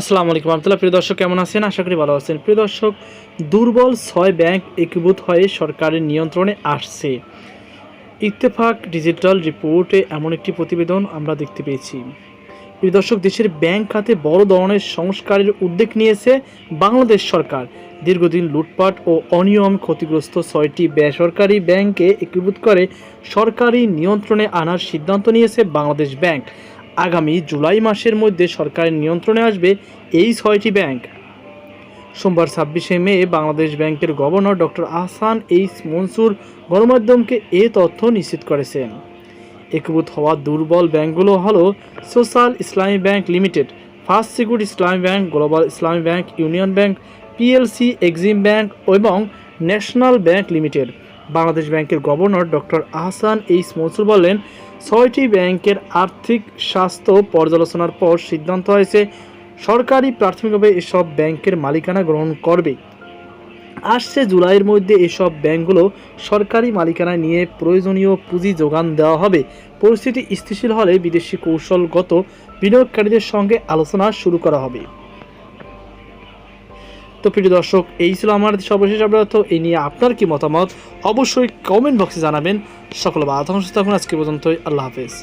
আসসালামু আলাইকুম আবদুল্লাহ প্রিয় দর্শক, কেমন আছেন? আশা করি ভালো আছেন। প্রিয় দর্শক, দুর্বল ছয় ব্যাংক একীভূত হয়ে সরকারের নিয়ন্ত্রণে আসছে। ইত্তেফাক ডিজিটাল রিপোর্টে এমন একটি প্রতিবেদন আমরা দেখতে পেয়েছি। প্রিয় দর্শক, দেশের ব্যাংক খাতে বড় ধরনের সংস্কারের উদ্যোগ নিয়েছে বাংলাদেশ সরকার। দীর্ঘদিন লুটপাট ও অনিয়ম ক্ষতিগ্রস্ত ছয়টি বেসরকারি ব্যাংকে একীভূত করে সরকারি নিয়ন্ত্রণে আনার সিদ্ধান্ত নিয়েছে বাংলাদেশ ব্যাংক। আগামী জুলাই মাসের মধ্যে সরকারের নিয়ন্ত্রণে আসবে এই ছয়টি ব্যাংক। সোমবার ছাব্বিশে মে বাংলাদেশ ব্যাংকের governor doctor Ahsan H Mansur গণমাধ্যমকে এ তথ্য নিশ্চিত করেছেন। একীভূত হওয়া দুর্বল ব্যাংকগুলো হলো social Islami bank limited, first security Islami bank, global Islami bank, union bank, PLC, Exim bank এবং ন্যাশনাল ব্যাংক লিমিটেড। বাংলাদেশ ব্যাংকের governor doctor Ahsan H Mansur বলেন, ছয়টি ব্যাংকের আর্থিক স্বাস্থ্য পর্যালোচনার পর সিদ্ধান্ত হয়েছে, সরকারি প্রাথমিকভাবে এসব ব্যাংকের মালিকানা গ্রহণ করবে। আসছে জুলাইয়ের মধ্যে এসব ব্যাংকগুলো সরকারি মালিকানায় নিয়ে প্রয়োজনীয় পুঁজি যোগান দেওয়া হবে। পরিস্থিতি স্থিতিশীল হলে বিদেশি কৌশলগত বিনিয়োগকারীদের সঙ্গে আলোচনা শুরু করা হবে। তো প্রিয় দর্শক, এই ছিল আমার সর্বশেষ অপরার্থ এই নিয়ে আপনার কি মতামত? অবশ্যই কমেন্ট বক্সে জানাবেন। সকল বাধা সুস্থ থাকুন। আজকে পর্যন্তই আল্লাহ হাফেজ।